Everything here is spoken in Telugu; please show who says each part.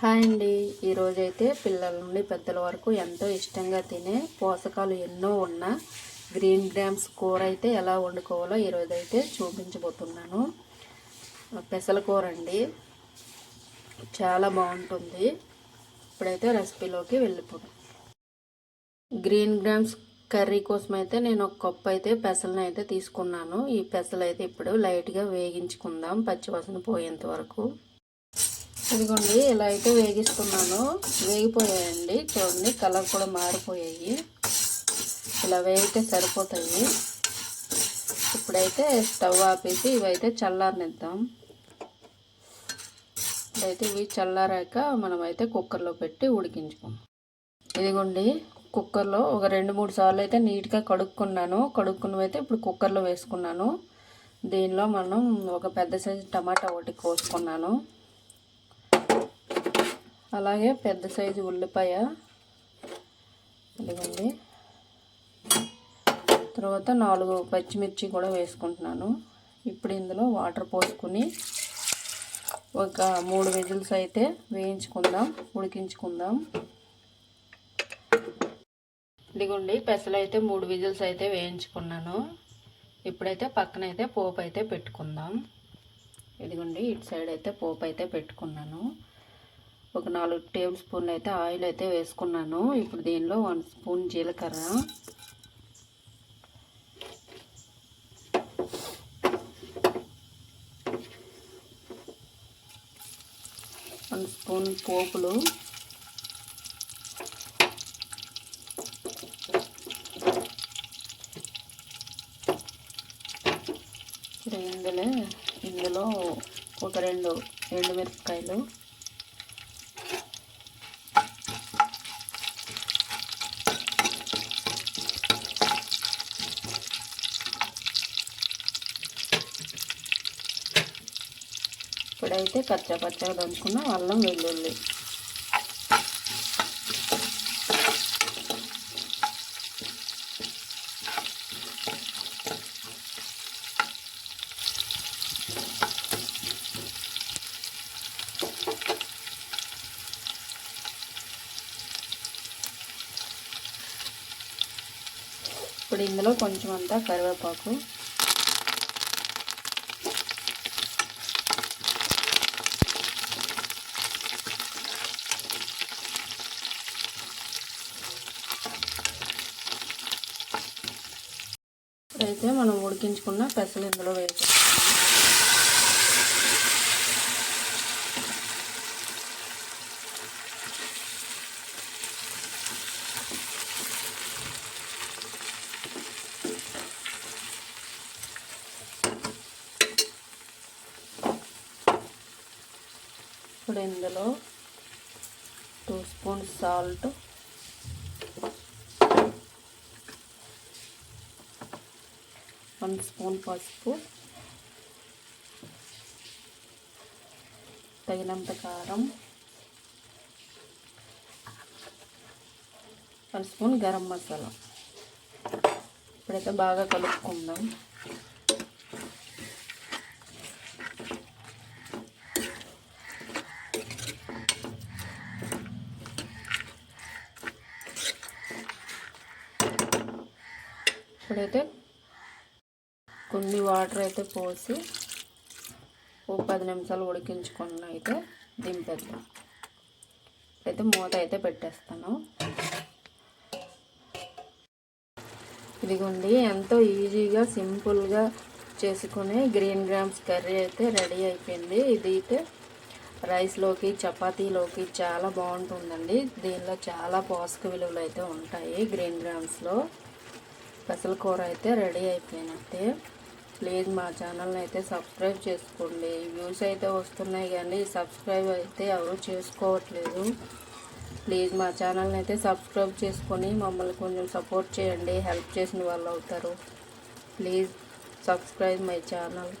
Speaker 1: హాయ్ అండి. ఈరోజైతే పిల్లల నుండి పెద్దల వరకు ఎంతో ఇష్టంగా తినే పోషకాలు ఎన్నో ఉన్న గ్రీన్ గ్రామ్స్ కూర అయితే ఎలా వండుకోవాలో ఈరోజైతే చూపించబోతున్నాను. పెసల కూర అండి. చాలా బాగుంటుంది. ఇప్పుడైతే రెసిపీలోకి వెళ్ళిపోతాం గ్రీన్ గ్రామ్స్ కర్రీ కోసం అయితే నేను ఒక కప్పు అయితే పెసలను అయితే తీసుకున్నాను. ఈ పెసలు అయితే ఇప్పుడు లైట్గా వేగించుకుందాం. పచ్చివాసన పోయేంత వరకు. ఇదిగోండి ఇలా అయితే వేగిస్తున్నాను. వేగిపోయాయండి. చూడండి కలర్ కూడా మారిపోయాయి. ఇలా వేగితే సరిపోతాయి. ఇప్పుడైతే స్టవ్ ఆపేసి ఇవైతే చల్లారనిద్దాం. ఇప్పుడైతే ఇవి చల్లారాక మనమైతే కుక్కర్లో పెట్టి ఉడికించుకుందాం. ఇదిగోండి కుక్కర్లో ఒక రెండు మూడు సార్లు అయితే నీట్గా కడుక్కున్నాను. కడుక్కున్నవైతే అయితే ఇప్పుడు కుక్కర్లో వేసుకున్నాను. దీనిలో మనం ఒక పెద్ద సైజు టమాటా ఒకటి కోసుకున్నాను. అలాగే పెద్ద సైజు ఉల్లిపాయ ఇదిగోండి. తర్వాత నాలుగు పచ్చిమిర్చి కూడా వేసుకుంటున్నాను. ఇప్పుడు ఇందులో వాటర్ పోసుకుని ఒక మూడు విజిల్స్ అయితే వేయించుకుందాం ఉడికించుకుందాం. ఇదిగోండి పెసలు అయితే మూడు విజిల్స్ అయితే వేయించుకున్నాను. ఇప్పుడైతే పక్కన అయితే పోపు అయితే పెట్టుకుందాం. ఇదిగోండి ఇటు సైడ్ అయితే పోపు అయితే పెట్టుకున్నాను. ఒక నాలుగు టేబుల్ స్పూన్లు అయితే ఆయిల్ అయితే వేసుకున్నాను. ఇప్పుడు దీనిలో వన్ స్పూన్ జీలకర్ర. వన్ స్పూన్ పోపులు. ఇందులో ఇందులో ఒక రెండు ఎండుమిరపకాయలు. ఇప్పుడైతే కచ్చా పచ్చగా దంచుకున్న అల్లం వెల్లుల్లి. ఇప్పుడు ఇందులో కొంచెం అంతా కరివేపాకు అయితే మనం ఉడికించుకున్న పెసలు ఇందులో వేసాం ఇప్పుడు ఇందులో two spoons salt one spoon పసుపు. తగినంత కారం. One spoon garam masala. ఇప్పుడైతే బాగా కలుపుకుందాం. ఇప్పుడైతే కొన్ని వాటర్ అయితే పోసి ఓ పది నిమిషాలు ఉడికించుకున్న అయితే దింపేద్దాం. అయితే మూత అయితే పెట్టేస్తాను. ఇదిగోండి ఎంతో ఈజీగా సింపుల్గా చేసుకునే గ్రీన్ గ్రామ్స్ కర్రీ అయితే రెడీ అయిపోయింది. ఇది అయితే రైస్లోకి చపాతీలోకి చాలా బాగుంటుందండి. దీనిలో చాలా పోషక విలువలు అయితే ఉంటాయి గ్రీన్ గ్రామ్స్లో. పెసల కూర అయితే రెడీ అయిపోయినట్టే. ప్లీజ్ మా ఛానల్ని అయితే సబ్స్క్రైబ్ చేసుకోండి. వ్యూస్ అయితే వస్తున్నాయి కానీ సబ్స్క్రైబ్ అయితే ఎవరు చేసుకోవట్లేదు. ప్లీజ్ మా ఛానల్ని అయితే సబ్స్క్రైబ్ చేసుకొని మమ్మల్ని కొంచెం సపోర్ట్ చేయండి. హెల్ప్ చేసిన వాళ్ళు అవుతారు. Please subscribe my channel.